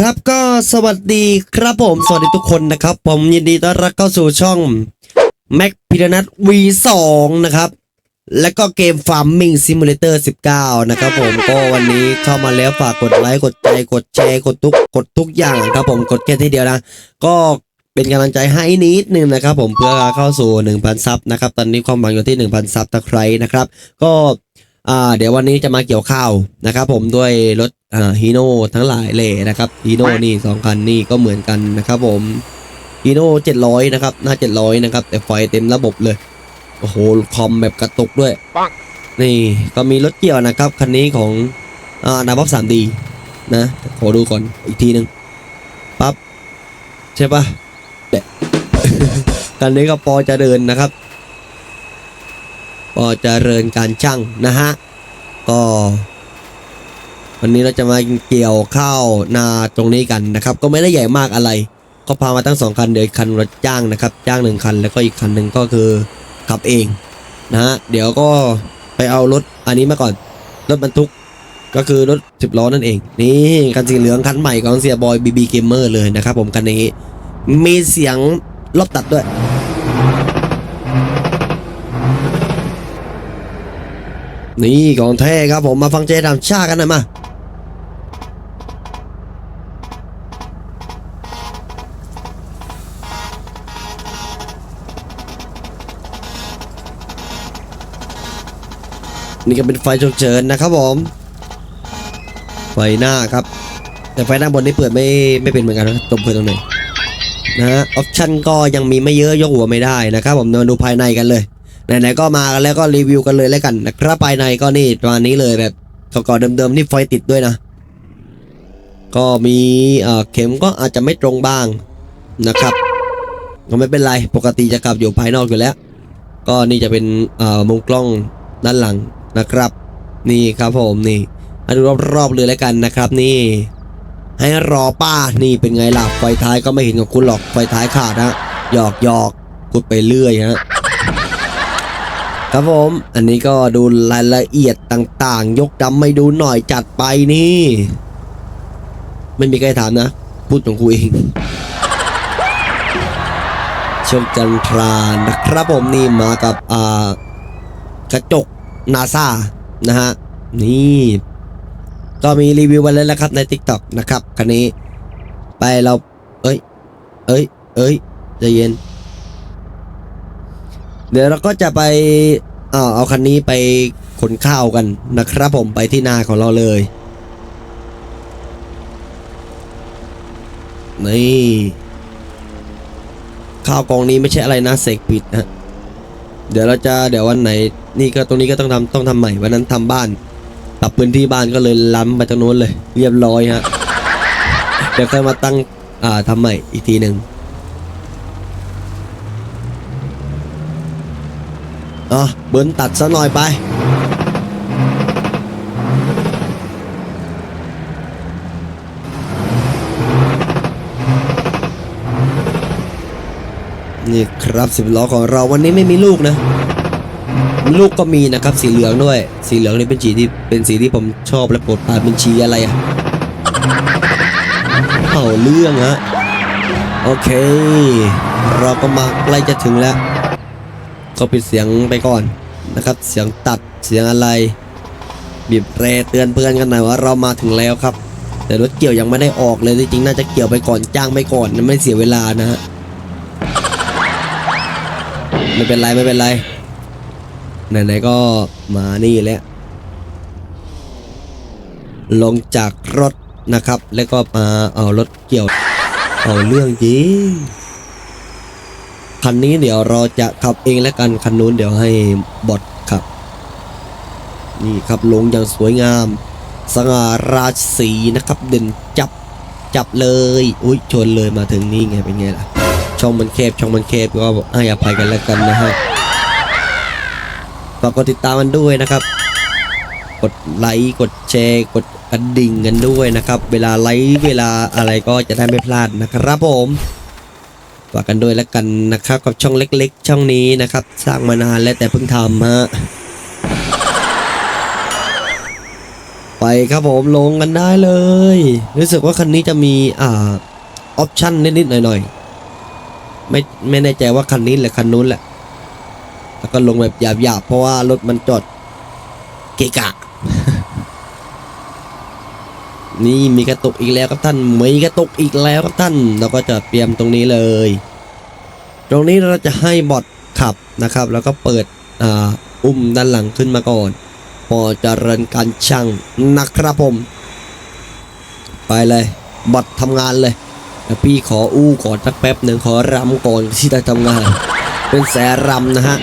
ครับก็สวัสดีครับผม สวัสดีทุกคนนะครับ ผมยินดีต้อนรับเข้าสู่ช่อง Mac พิรนัท V2 นะครับ และก็เกม Farming Simulator 19 นะครับผมก็วันนี้เข้ามาแล้วฝากกดไลค์กดใจกดแชร์กดทุกกดทุกอย่างครับผมกดแค่ทีเดียวนะ ก็เป็นกำลังใจให้นิดนึงนะครับผมเพื่อเข้าสู่ 1,000 ซับนะครับ ตอนนี้ความหวังอยู่ที่ 1,000 ซับตะไคร้นะครับ ก็ อ่าเดี๋ยววันนี้จะมาเกี่ยวข้าวนะครับผมด้วยรถอ่าฮีโน่ทั้งหลายเลยนะครับฮีโน่นี่สองคันนี่ก็เหมือนกันนะครับผมฮีโน่700นะครับหน้า700นะครับ แต่ไฟเต็มระบบเลยโอ้โหคอมแบบกระตุกด้วยนี่ก็มีรถเกี่ยวนะครับคันนี้ของอ่านาบ๊อบสามดีนะขอดูก่อนอีกทีหนึ่งปั๊บใช่ปะเดะคันนี้ก็ปอเจะเดินนะครับ ปอเจริญการช่างนะฮะก็วันนี้เราจะมาเกี่ยวข้าวนาตรงนี้กันนะครับ ก็ไม่ได้ใหญ่มากอะไร ก็พามาทั้งสองคันเดี๋ยวคันรถจ้างนะครับ จ้างหนึ่งคันแล้วก็อีกคันหนึ่งก็คือขับเองนะฮะเดี๋ยวก็ไปเอารถอันนี้มาก่อนรถบรรทุกก็คือรถสิบล้อนั่นเอง นี่คันสีเหลืองคันใหม่ของเสียบอยบีบีเกมเมอร์เลยนะครับผมคันนี้ มีเสียงรถตัดด้วย นี่ของแท้ครับผมมาฟังเจดามชากันหน่อยมานี่ก็เป็นไฟฉุกเฉินนะครับผม ไฟหน้าครับ แต่ไฟหน้าบนนี่เปิดไม่ไม่เป็นเหมือนกันนะตรงเปิดตรงไหนนะฮะออปชั่นก็ยังมีไม่เยอะยกหัวไม่ได้นะครับผมมาดูภายในกันเลย ไหนๆก็มากันแล้วก็รีวิวกันเลยแล้วกันนะครับภายในก็นี่ประมาณนี้เลยแบบก่อนๆเดิมๆนี่ไฟติดด้วยนะ ก็มีเอ่อเข็มก็อาจจะไม่ตรงบ้างนะครับ ก็ไม่เป็นไรปกติจะกลับอยู่ภายนอกอยู่แล้ว ก็นี่จะเป็นเอ่อมุมกล้องด้านหลังนะครับ นี่ครับผมนี่มาดูรอบๆเลยแล้วกันนะครับ นี่ให้รอป้านี่เป็นไงล่ะไฟท้ายก็ไม่เห็นของคุณหรอกไฟท้ายขาดนะหยอกหยอกพูดไปเรื่อยฮะ ครับผมอันนี้ก็ดูรายละเอียดต่างๆ ยกดำไม่ดูหน่อยจัดไปนี่ ไม่มีใครถามนะ พูดของกูเองโชคจันทรานะครับผมนี่มากับอ่ากระจกนาซานะฮะนี่ก็มีรีวิวไว้แล้วนะครับใน TikTok นะครับคันนี้ ไปเรา เอ้ย เอ้ย เอ้ยใจเย็น เดี๋ยวเราก็จะไปเอาเอาคันนี้ไปขนข้าวกันนะครับผมไปที่นาของเราเลยนี่ข้าวกองนี้ไม่ใช่อะไรนะเสกปิดนะเดี๋ยวเราจะเดี๋ยววันไหน นี่ก็ตรงนี้ก็ต้องทำต้องทำใหม่วันนั้นทำบ้านปรับพื้นที่บ้านก็เลยล้ำไปตรงนู้นเลย เรียบร้อยฮะเดี๋ยวค่อยมาตั้งอ่าทำใหม่อีกทีหนึ่ง อะเบิร์นตัดซะหน่อยไป นี่ครับสิบล้อของเราวันนี้ไม่มีลูกนะ ลูกก็มีนะครับสีเหลืองด้วย สีเหลืองนี่เป็นสีที่เป็นสีที่ผมชอบและโปรดปรานเป็นชีอะไรอะเอาเรื่องฮะโอเค เราก็มาใกล้จะถึงแล้ว ก็ปิดเสียงไปก่อนนะครับ เสียงตัดเสียงอะไร บีบแรเตือนเพื่อนกันหน่อยว่าเรามาถึงแล้วครับ แต่รถเกี่ยวยังไม่ได้ออกเลยจริงๆน่าจะเกี่ยวไปก่อนจ้างไปก่อนไม่เสียเวลานะฮะไม่เป็นไรไม่เป็นไรไหนๆก็มานี่แล้วลงจากรถนะครับ แล้วก็มาเอารถเกี่ยว เอาเรื่องจริง คันนี้เดี๋ยวเราจะขับเองแล้วกันคันนู้นเดี๋ยวให้บอทขับ นี่ครับลงอย่างสวยงาม สง่าราศีนะครับ เด่นจับจับเลยอุ้ยชนเลยมาถึงนี่ไงเป็นไงล่ะ ช่องมันแคบช่องมันแคบก็ให้อภัยกันแล้วกันนะฮะฝากกดติดตามมันด้วยนะครับ กดไลค์กดแชร์กดกระดิ่งกันด้วยนะครับ เวลาไลค์เวลาอะไรก็จะได้ไม่พลาดนะครับผม ฝากกันด้วยแล้วกันนะครับกับช่องเล็ก ๆ ช่องนี้นะครับ สร้างมานานแล้วแต่เพิ่งทำฮะไปครับผมลงกันได้เลย รู้สึกว่าคันนี้จะมีอ่าออปชั่นนิดๆหน่อยๆไม่ไม่แน่ใจว่าคันนี้หรือคันนู้นแหละแล้วก็ลงแบบหยาบๆเพราะว่ารถมันจอดเกะกะ นี่มีกระตุกอีกแล้วครับท่านมีกระตุกอีกแล้วครับท่าน เราก็จะเตรียมตรงนี้เลย ตรงนี้เราจะให้บอทขับนะครับ แล้วก็เปิดอ่าอุ้มด้านหลังขึ้นมาก่อนพอจเริญการช่างนะครับผม ไปเลยบอททำงานเลยเดี๋ยวพี่ขออู้ก่อนสักแป๊บหนึ่งขอรำก่อนที่จะทำงาน เป็นแสรำนะฮะ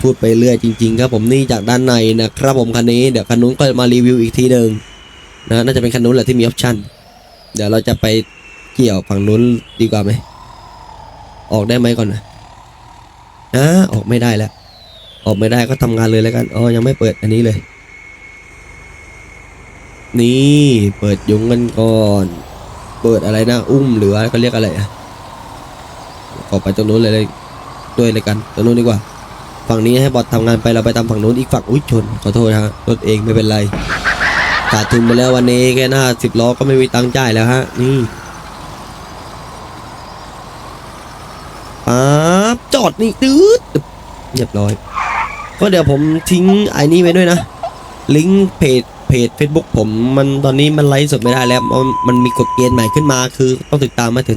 พูดไปเรื่อยจริง ๆ ครับผมนี่จากด้านในนะครับผมคันนี้เดี๋ยวคันนู้นก็มารีวิวอีกทีหนึ่ง นะน่าจะเป็นคันนู้นแหละที่มีออปชั่น เดี๋ยวเราจะไปเกี่ยวฝั่งนู้นดีกว่าไหม ออกได้ไหมก่อนนะอ่าออกไม่ได้แล้ว ออกไม่ได้ก็ทำงานเลยแล้วกัน อ๋อ ยังไม่เปิดอันนี้เลย นี่ เปิดยุงกันก่อน เปิดอะไรนะ อุ้มหรือว่าเขาเรียกอะไรอะขอกไปตรงนู้นเลยเลยด้วยเลยกันตรงนู้นดีกว่า ฝั่งนี้ให้บอททำงานไปเราไปตามฝั่งนู้นอีกฝั่งอุ้ยชน ขอโทษฮะรถเองไม่เป็นไร ขาดทุนไปแล้ววันนี้แค่หน้าสิบล้อก็ไม่มีตังค์จ่ายแล้วฮะ นี่ปั๊บจอดนี่ตืดเรียบร้อย ก็เดี๋ยวผมทิ้งไอ้นี่ไว้ด้วยนะ ลิงก์เพจเพจ Facebook ผมมันตอนนี้มันไลฟ์สดไม่ได้แล้ว มันมันมีกฎเกณฑ์ใหม่ขึ้นมาคือต้องติดตามมาถึง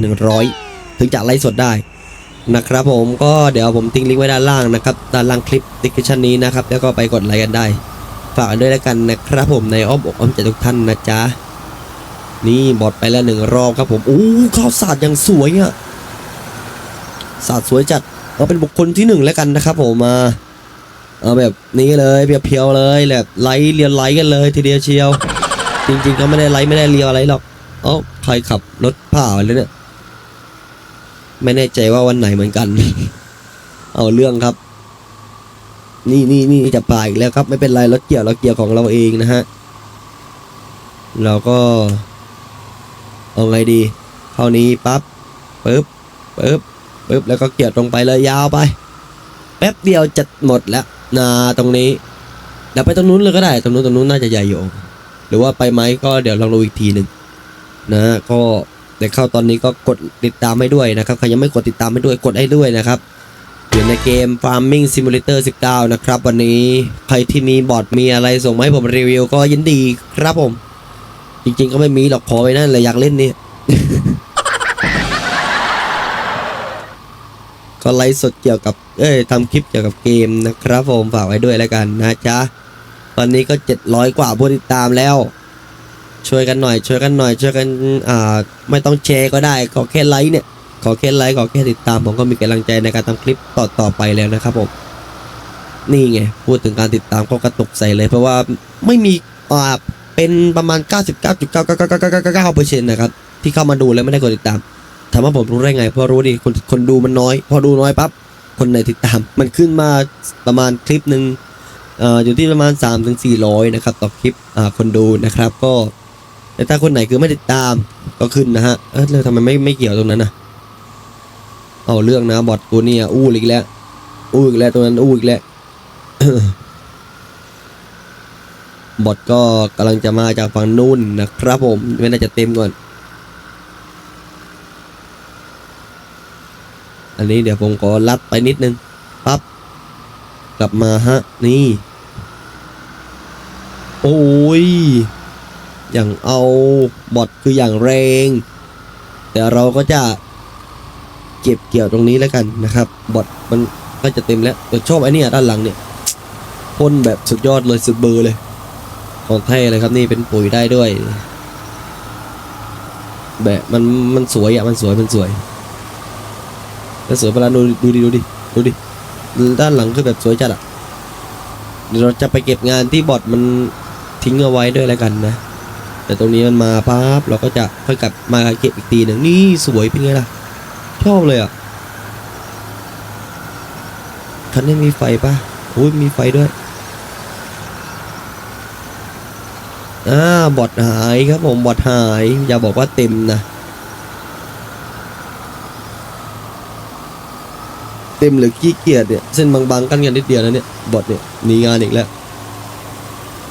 100 ถึงจะไลฟ์สดได้นะครับผมก็เดี๋ยวผมทิ้งลิงก์ไว้ด้านล่างนะครับ ด้านล่างคลิปดิสคริปชันนี้นะครับ แล้วก็ไปกดไลค์กันได้ ฝากด้วยแล้วกันนะครับผมในอ้อมอกอ้อมใจทุกท่านนะจ๊ะ นี่บอดไปแล้วหนึ่งรอบครับผมอู้ข้าวสาดอย่างสวยอะสาดสวยจัดเอาเป็นบุคคลที่หนึ่งแล้วกันนะครับผมมาเอาแบบนี้เลยเพียวๆเลยแบบไลค์เรียนไลค์กันเลยทีเดียวเชียว จริงๆก็ไม่ได้ไลค์ไม่ได้เรียวอะไรหรอกเอ้าใครขับรถผ่าเลยเนี่ยไม่แน่ใจว่าวันไหนเหมือนกัน เอาเรื่องครับ นี่นี่นี่จะป่าอีกแล้วครับ ไม่เป็นไรรถเกี่ยวเราเกี่ยวของเราเองนะฮะเราก็เอาไงดีเท่านี้ปั๊บปึ๊บปึ๊บปึ๊บแล้วก็เกี่ยวตรงไปเลยยาวไป แป๊บเดียวจะหมดแล้วนาตรงนี้เดี๋ยวไปตรงนู้นเลยก็ได้ตรงนู้นตรงนู้นน่าจะใหญ่อยู่หรือว่าไปไหมก็เดี๋ยวลองดูอีกทีหนึ่งนะก็เดี๋ยวเข้าตอนนี้ก็กดติดตามให้ด้วยนะครับใครยังไม่กดติดตามให้ด้วยกดให้ด้วยนะครับ อยู่ในเกม Farming Simulator 19 นะครับ วันนี้ใครที่มีบอร์ดมีอะไรส่งมาให้ผมรีวิวก็ยินดีครับผม จริงๆก็ไม่มีหรอกพอไว้นั่นเลยอยากเล่นนี่ก็ไลฟ์สดเกี่ยวกับ เอ้ยทำคลิปเกี่ยวกับเกมนะครับผมฝากไว้ด้วยแล้วกันนะจ๊ะ ตอนนี้ก็ 700 กว่าผู้ติดตามแล้ว ช่วยกันหน่อย ช่วยกันหน่อย ช่วยกัน อ่า ไม่ต้องแชร์ก็ได้ ขอแค่ไลค์เนี่ย ขอแค่ไลค์ขอแค่ติดตามผมก็มีกำลังใจในการทำคลิปต่อต่อไปแล้วนะครับผมนี่ไงพูดถึงการติดตามก็กระตุกใส่เลย เพราะว่าไม่มีอ่าเป็นประมาณ 99.99999%นะครับที่เข้ามาดูแล้วไม่ได้กดติดตามถามว่าผมรู้ได้ไง เพราะรู้ดิคนคนดูมันน้อย พอดูน้อยปั๊บคนไหนติดตาม มันขึ้นมาประมาณคลิปหนึ่งออยู่ที่ประมาณ3ถึง400 นะครับ ต่อคลิปคนดูนะครับ ก็แต่ถ้าคนไหนคือไม่ติดตามก็ขึ้นนะฮะเออแล้วทำไมไม่ไม่เกี่ยวตรงนั้นนะ เอาเรื่องนะบอทกูเนี่ยอู้อีกแล้ว อู้อีกแล้วตรงนั้นอู้อีกแล้วบอทก็กำลังจะมาจากฝั่งนู้นนะครับผมไม่น่าจะเต็มก่อน อันนี้เดี๋ยวผมขอลัดไปนิดนึงปั๊บกลับมาฮะ นี่ โอ้ย อย่างเอาบอทคืออย่างแรง แต่เราก็จะ ก็บเกี่ยวตรงนี้แล้วกันนะครับบอทมันก็จะเต็มแล้วแต่ชอบไอ้นี่ด้านหลังเนี่ยพ่นแบบสุดยอดเลยสุดเบอร์เลย ของแท้เลยครับนี่เป็นปุ๋ยได้ด้วย แบบมันมันสวยอะมันสวยมันสวยแล้วสวยเวลาดูดูดิดูดิดูดิด้านหลังคือแบบสวยจัดอะเดี๋ยวเราจะไปเก็บงานที่บอดมันทิ้งเอาไว้ด้วยแล้วกันนะ แต่ตรงนี้มันมาปั๊บเราก็จะค่อยกลับมาเก็บอีกทีหนึ่งนี่สวยเป็นไงล่ะ ชอบเลยอะคันนี้มีไฟปะโอ้ยมีไฟด้วยอ่าบอดหายครับผมบอดหาย อย่าบอกว่าเต็มนะเต็มหรือขี้เกียจเนี่ยเส้นบางๆ กันกันนิดเดียวนะเนี่ยบอทเนี่ยหนีงานอีกแล้ว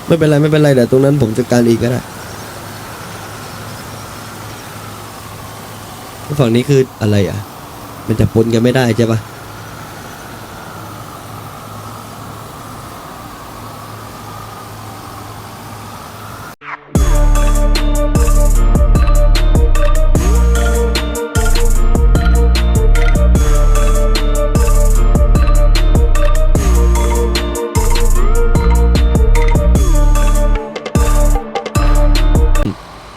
ไม่เป็นไรไม่เป็นไรเดี๋ยวตรงนั้นผมจัดการอีกก็ได้ ฝั่งนี้คืออะไรอะ มันจะปนกันไม่ได้ใช่ปะ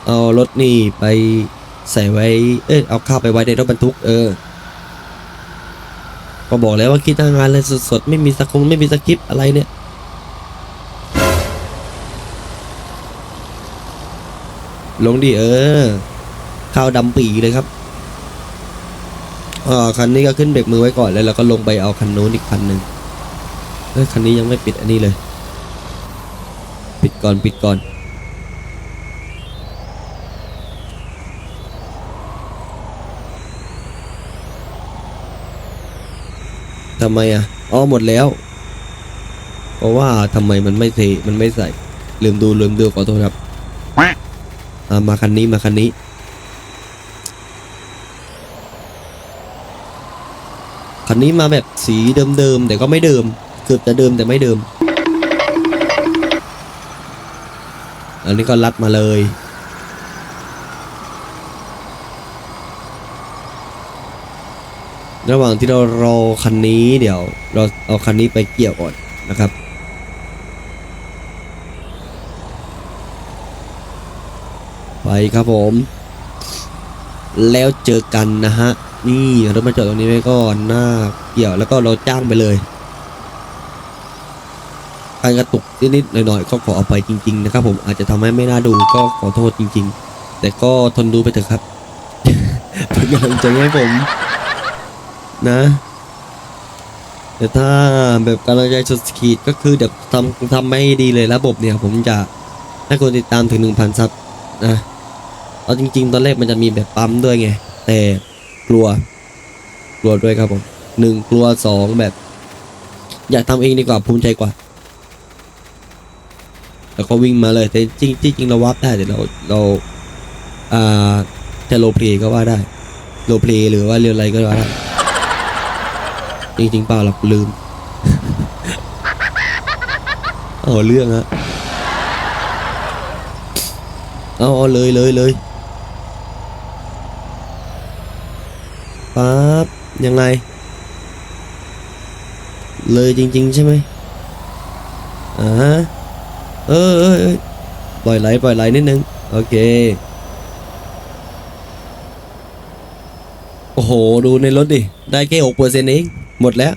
เอารถนี่ไป ใส่ไว้ เอ้ยเอาข้าวไปไว้ในรถบรรทุก เออ ก็บอกแล้วว่าคิดทางงานเลยสดๆ ไม่มีสคงไม่มีสคริปอะไรเนี่ย ลงดิเออ ข้าวดำปีเลยครับอ่าคันนี้ก็ขึ้นเบรกมือไว้ก่อนแล้วเราก็ลงไปเอาคันโน้นอีกคันหนึ่งเฮ้ยคันนี้ยังไม่ปิดอันนี้เลย ปิดก่อนปิดก่อน ทำไมอะอ๋อหมดแล้ว เพราะว่าทำไมมันไม่เทมันไม่ใส่ ลืมดูลืมดูขอโทษครับอ่ามาคันนี้มาคันนี้คันนี้มาแบบสีเดิมๆแต่ก็ไม่เดิม เกือบจะเดิมแต่ไม่เดิม อันนี้ก็รัดมาเลย ระหว่างที่เรารอคันนี้เดี๋ยว เราเอาคันนี้ไปเกี่ยวก่อนนะครับไปครับผม แล้วเจอกันนะฮะ นี่เรามาจอดตรงนี้ไว้ก่อนหน้าเกี่ยวแล้วก็เราจ้างไปเลยการกระตุกนิดๆหน่อยๆก็ขอเอาไปจริง ๆ นะครับ ผมอาจจะทำให้ไม่น่าดูก็ขอโทษจริง ๆ แต่ก็ทนดูไปเถอะครับเป็นกำลังใจให้ผม นะ แต่ถ้าแบบกำลังใจสุดขีดก็คือเดี๋ยวทำทำไม่ดีเลยระบบเนี่ย ผมจะให้คนติดตามถึงหนึ่งพันซับนะเอาจริง ๆ ตอนแรกมันจะมีแบบปั๊มด้วยไง แต่กลัว กลัวด้วยครับผมหนึ่งกลัวสองแบบ อยากทำเองดีกว่าภูมิใจกว่าแล้วก็วิ่งมาเลยแต่จริงจริงเราวับได้แต่เราเราอ่าจะโลเพลก็ว่าได้โลเพลหรือว่าเรียอะไรก็ว่าได้ จริงๆเปล่าหรอกลืม เอาเรื่องฮะเอาเอาเลยเลยเลยปั๊บยังไง เลยจริง ๆ ใช่ไหมอ่าเออเออเออปล่อยไหลปล่อยไหลนิดนึง โอเค โอ้โห ดูในรถดิ ได้แค่หกเปอร์เซ็นต์เอง หมดแล้ว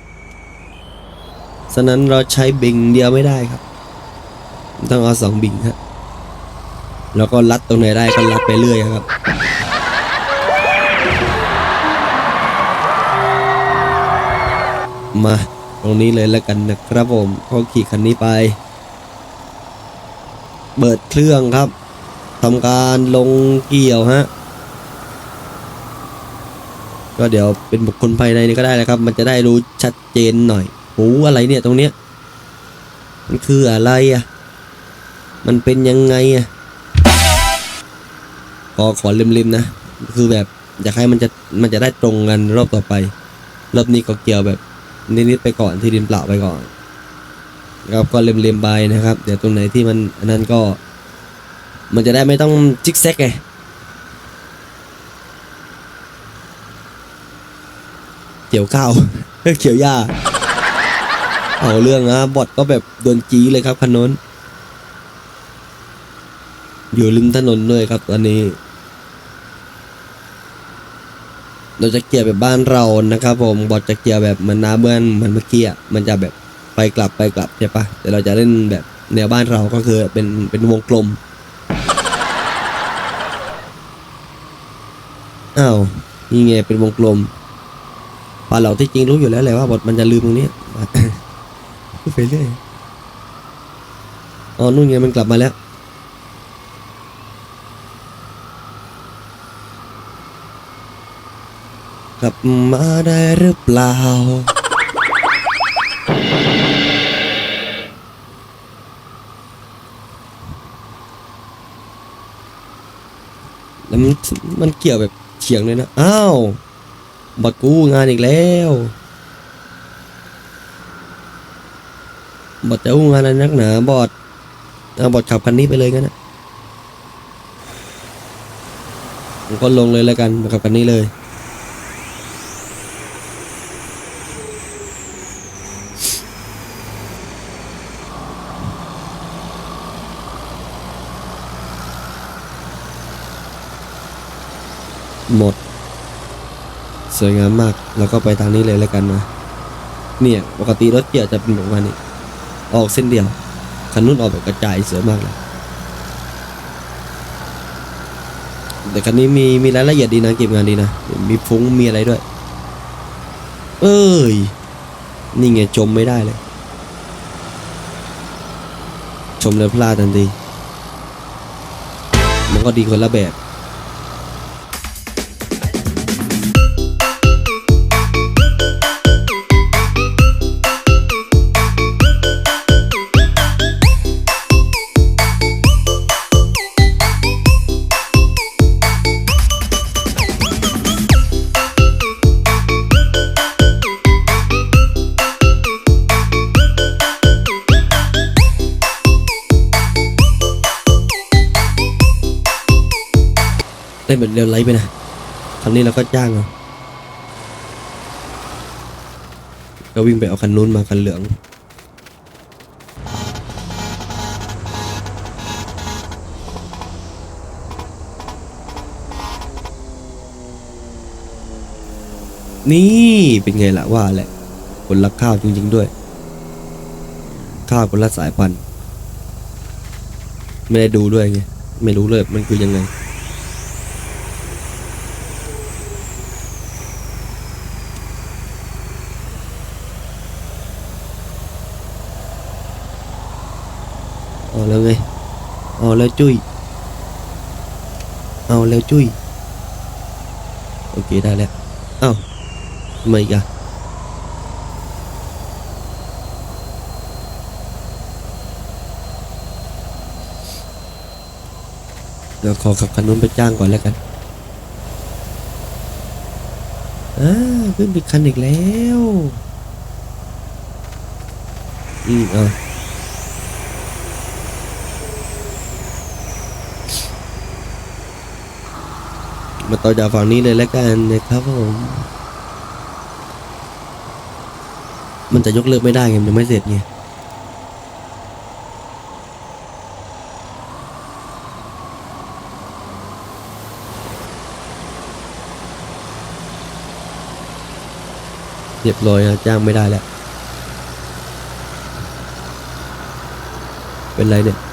ฉะนั้นเราใช้บิงเดียวไม่ได้ครับ ต้องเอาสองบิงครับแล้วก็รัดตรงไหนได้ก็รัดไปเรื่อยครับ มาตรงนี้เลยแล้วกันนะครับผมเขาขี่คันนี้ไป เปิดเครื่องครับทำการลงเกี่ยวฮะ ก็เดี๋ยวเป็นบุคคลภายในนี่ก็ได้นะครับ มันจะได้รู้ชัดเจนหน่อยโอ้อะไรเนี่ยตรงเนี้ยมันคืออะไรอะ มันเป็นยังไงอะขอขอริมๆนะ คือแบบอยากให้มันจะมันจะได้ตรงกันรอบต่อไป รอบนี้ก็เกี่ยวแบบนิดๆไปก่อนที่ริมเปล่าไปก่อนครับก็เล็มๆไปนะครับ เดี๋ยวตรงไหนที่มันอันนั้นก็ มันจะได้ไม่ต้องจิกแซกไง เกี่ยวข้าวเกี่ยวหญ้าเอาเรื่องนะบอดก็แบบโดนจี้เลยครับคันนนอยู่ริมถนนด้วยครับตอนนี้ เราจะเกี่ยวแบบบ้านเรานะครับ ผมบอดจะเกี่ยวแบบเหมันน้าเบื้อนเหมันเมื่อกี้มันจะแบบไปกลับไปกลับใช่ปะแต่เราจะเล่นแบบแนวบ้านเราก็คือเป็นเป็นวงกลมอ้าวนี่ไงเป็นวงกลม ปลาเหล่าที่จริงรู้อยู่แล้วแหละว่าบทมันจะลืมตรงนี้พูดไปเรื่อยอ๋อนู่นไงมันกลับมาแล้วกลับมาได้หรือเปล่าแล้วมันมันเกี่ยวแบบเฉียงเลยนะ อ้าว บอดกู้งานอีกแล้วบอดจะอู้งานอะไรนักหนาบอดเอาบอดขับคันนี้ไปเลยงั้นนะผมก็ลงเลยแล้วกันขับคันนี้เลยหมด วยงามมาก แล้วก็ไปทางนี้เลยแล้วกันนะ เนี่ย ปกติรถเกียร์จะเป็นแบบว่านี้ ออกเส้นเดียว คันนู้นออกแบบกระจายสวยมากเลย แต่คันนี้มีมีรายละเอียดดีนะเก็บงานดีนะ มีฟุ้งมีอะไรด้วย เอ้ย นี่ไงจมไม่ได้เลย ชมแล้วพลาดทันทีมันก็ดีคนละแบบ ล่นแบบเรียวไลฟ์ไปนะครั้นี้เราก็จ้างเอาก็วิ่งไปเอาคันนู้นมาคันเหลืองนี่เป็นไงล่ะว่าแหละคนรักข้าวจริงๆด้วย ข้าวคนละสายพันธุ์ไม่ได้ดูด้วยไง ไม่รู้เลยมันคือยังไง เอาแล้วไงเอาแล้วจุ้ยเอาแล้วจุ้ยโอเคได้แล้วเอ้าทำไมอีกอะเดี๋ยวขอขับคันนู้นไปจ้างก่อนแล้วกันอ่าขึ้นไปคันอีกแล้ว อืมเอา มาต่อจากฝั่งนี้เลยแล้วกันนะครับผม มันจะยกเลิกไม่ได้ไงมันยังไม่เสร็จไงเรียบร้อยนะจ้างไม่ได้แล้ว เป็นไรเนี่ย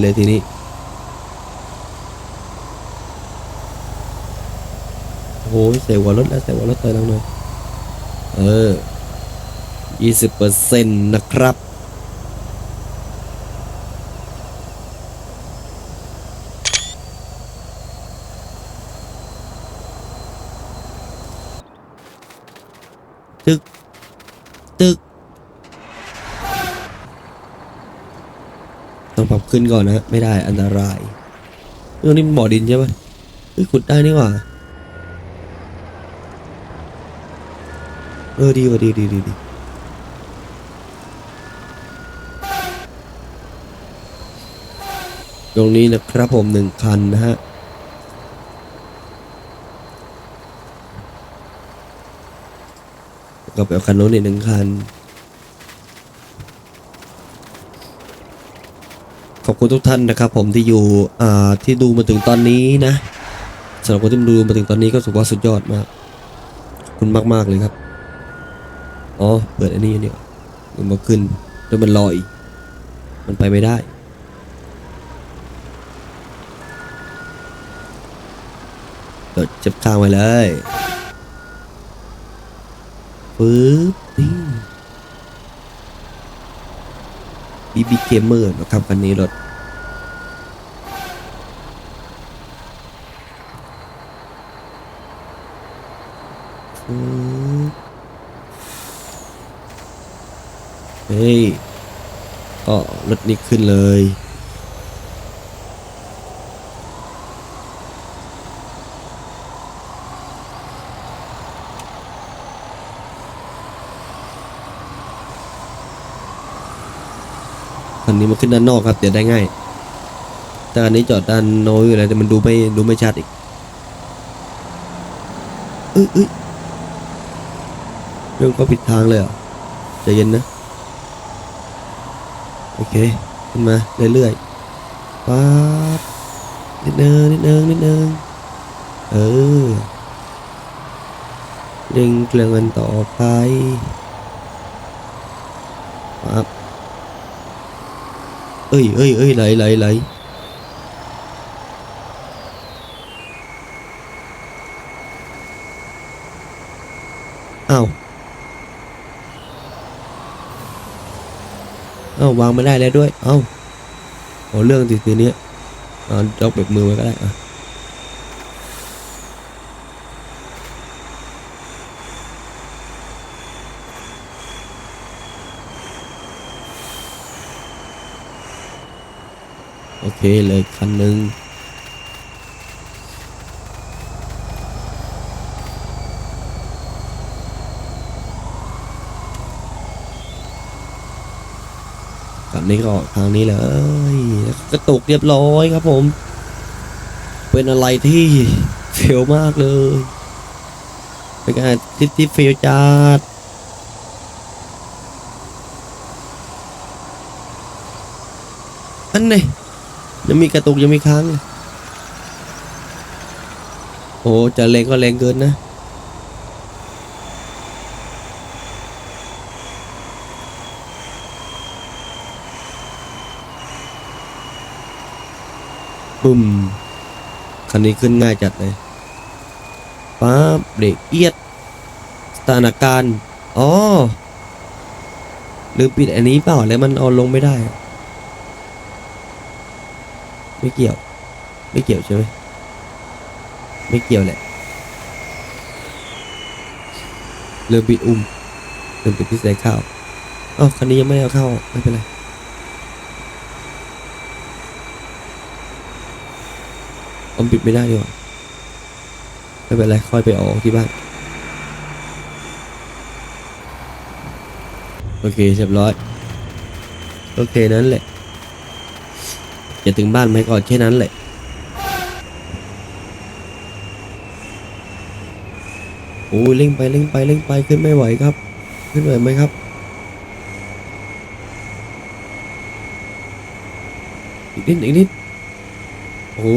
เลยทีนี้โอ้โหเสียหัวรถแล้วเสียหัวรถเลยแล้วหน่อยเออยี่สิบเปอร์เซ็นต์นะครับ ตึก ตึก ต้องปรับ ขึ้นก่อนนะไม่ได้อันตรายเรื่องนี้มันบ่อดินใช่ปะเฮ้ยขุดได้นี่หว่าเออดีว่ะดีดีดีดีตรงนี้นะครับผมหนึ่งคันนะฮะก็ไปเอาคันโน้นอีกหนึ่งคัน ขอบ คุณทุกท่านนะครับ ผมที่อยู่ที่ดูมาถึงตอนนี้นะสำหรับคนที่ดูมาถึงตอนนี้ก็สุดว่าสุดยอดมากคุณมากๆเลยครับอ๋อเปิดอันนี้เนี่ยมันมาขึ้นแล้วมันลอย มันไปไม่ได้เปิดจับข้างไว้เลยปึ๊บนี่บีบีเกมเมอร์นะครับคันนี้รถ ฮ้ย ก็รถนี้ขึ้นเลย คันนี้มันขึ้นด้านนอกครับ เดี๋ยวได้ง่าย แต่อันนี้จอดด้านโน้อยู่แล้วแต่มันดูไม่ดูไม่ชัดอีกเอ้ยเอ้ยเรื่องก็ผิดทางเลยเหรอใจเย็นนะ โอเคขึ้นมาเรื่อยๆป๊าบนิดนึงนิดนึงนิดนึงเออเร่งเครื่องกันต่อไปป๊บเอ้ยเอ้ยเอ้ยไหลไหลไหลอ้าว เอ้าวางไม่ได้แล้วด้วย เอ้าโอ้เรื่องทีทีนี้ยอ่าเราเปิดมือไว้ก็ได้อะโอเคเลยคันหนึ่ง กับนี้ก็ทางนี้เลยแล้วกระตุกเรียบร้อยครับผม เป็นอะไรที่เฟลมากเลย เป็นการที่ที่เฟลจัดอันนี้ยังมีกระตุกยังมีค้าง โอ้จะแรงก็แรงเกินนะ บึ้มคันนี้ขึ้นง่ายจัดเลยป๊าบเบรกเอียดสถานการณ์อ๋อลืมปิดอันนี้เปล่าแล้วมันเอาลงไม่ได้ ไม่เกี่ยว ไม่เกี่ยวใช่ไหมไม่เกี่ยวแหละลืมปิดอุ้มลืมปิดที่ใส่ข้าวอ๋อคันนี้ยังไม่เอาเข้าไม่เป็นไร มปิดไม่ได้ดีกว่าไม่เป็นไรค่อยไปออกที่บ้านโอเคเรียบร้อยโอเคนั้นแหละจะถึงบ้านไหมก่อนแค่นั้นแหละโอ้ยเร่งไปเร่งไปเร่งไปขึ้นไม่ไหวครับ ขึ้นไหวไหมครับอีกนิดอีกนิดโอ้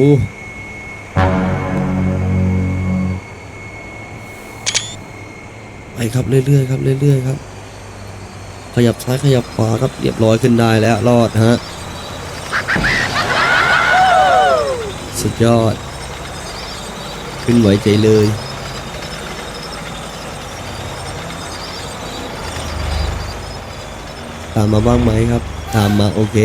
ไปครับเรื่อยๆครับเรื่อยๆครับ ขยับซ้ายขยับขวาครับเรียบร้อยขึ้นได้แล้วรอดฮะสุดยอด ขึ้นไหวใจเลยตามมาบ้างไหมครับ ตามมาโอเค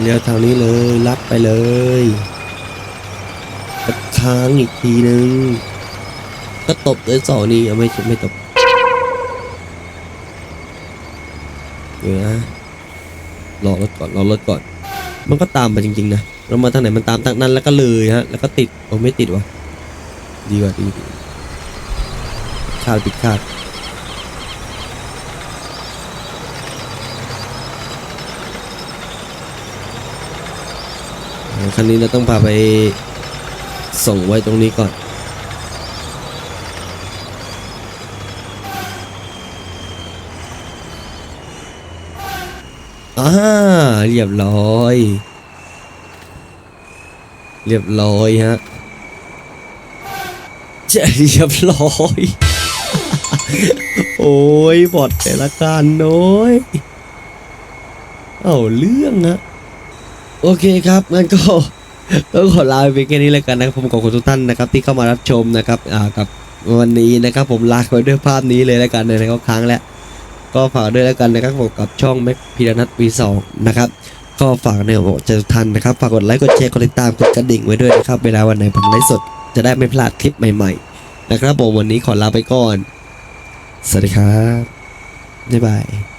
เลี้ยวทางนี้เลยลัดไปเลย ค้างอีกทีหนึ่งก็ตบด้วยสองนี่ไม่ไม่ตบเดี๋ยวนะรอรถก่อนรอรถก่อน มันก็ตามไปจริง ๆ นะเรามาทางไหนมันตามทางนั้นแล้วก็เลยฮะ แล้วก็ติดโอ้ไม่ติดวะดีกว่าดีข้าดปิดคาดคันนี้เราต้องพาไป ส่งไว้ตรงนี้ก่อน อ่า เรียบร้อย เรียบร้อยฮะจะเรียบร้อย โอ้ยบอดแต่ละการน้อย เอาเรื่องฮะโอเคครับงั้นก็ ก็ขอลาไปแค่นี้แล้วกันนะครับผมขอบคุณทุกท่านนะครับ ที่เข้ามารับชมนะครับอ่ากับวันนี้นะครับ ผมลาไปด้วยภาพนี้เลยแล้วกันนะครับครั้งแล้วก็ฝากด้วยแล้วกันนะครับผมกับช่องแม็กพีรนัทวีสองนะครับก็ฝากเนี่ยบอกจะทันนะครับฝากกดไลค์กดแชร์กดติดตามกดกระดิ่งไว้ด้วยนะครับเวลาวันไหนผมไลฟ์สดจะได้ไม่พลาดคลิปใหม่ ๆ นะครับผมวันนี้ขอลาไปก่อน สวัสดีครับบ๊ายบาย